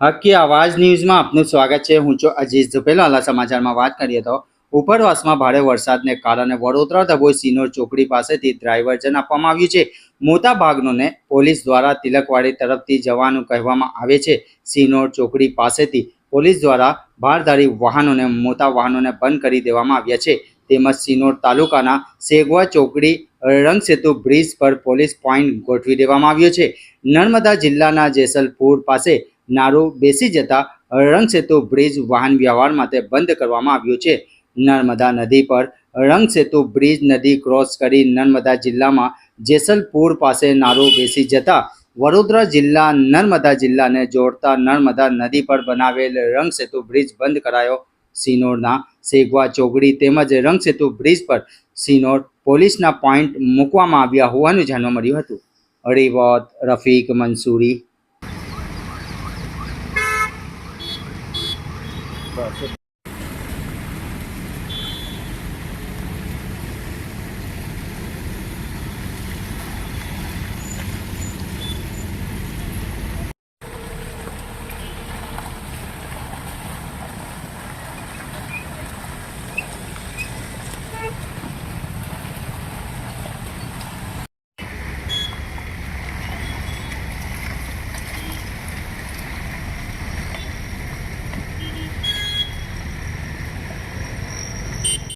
હકી આવાજ ન્યૂઝમાં આપનું સ્વાગત છે. હું છું અજીત ઝુપેલાલા સમાચારમાં વાત કરીએ તો ઉપરવાસમાં ભારે વરસાદને કારણે વડોદરા ધબોઈ સિનોર ચોકડી પાસેથી ડ્રાઈવર્જન આપવામાં આવ્યું છે. મોટા ભાગનોને પોલીસ દ્વારા તિલકવાડી તરફથી જવાનું કહેવામાં આવે છે. સિનોર ચોકડી પાસેથી પોલીસ દ્વારા ભારધારી વાહનોને મોટા વાહનોને બંધ કરી દેવામાં આવ્યા છે. તેમજ સિનોર તાલુકાના સેગવા ચોકડી રંગસેતુ બ્રિજ પર પોલીસ પોઈન્ટ ગોઠવી દેવામાં આવ્યો છે. નર્મદા જિલ્લાના જેસલપુર પાસે નારું બેસી જતા રંગસેતુ બ્રિજ વાહન વ્યવહાર માટે બંધ કરવામાં આવ્યો છે. નર્મદા નદી પર રંગસેતુ બ્રિજ નદી ક્રોસ કરી નર્મદા જિલ્લામાં જેસલપુર પાસે નારો બેસી જતા વડોદરા જિલ્લા નર્મદા જિલ્લાને જોડતા નર્મદા નદી પર બનાવેલ રંગસેતુ બ્રિજ બંધ કરાયો. સિનોરના સેગવા ચોકડી તેમજ રંગસેતુ બ્રિજ પર સિનોર પોલીસના પોઈન્ટ મૂકવામાં આવ્યા હોવાનું જાણવા મળ્યું હતું. રિવોત રફીક મંસૂરી. Oh.